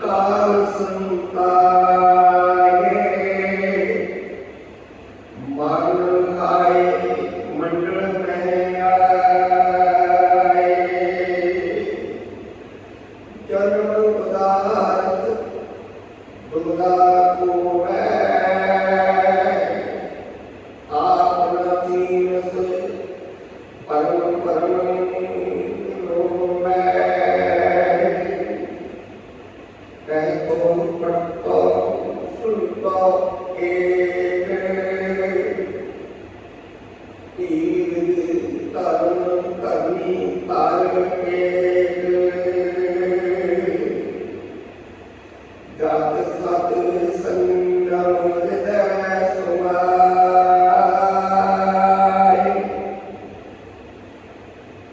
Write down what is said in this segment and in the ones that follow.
Call ਸੰਤਾਰ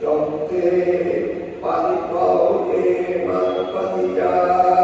Don't give, but don't give, but don't give.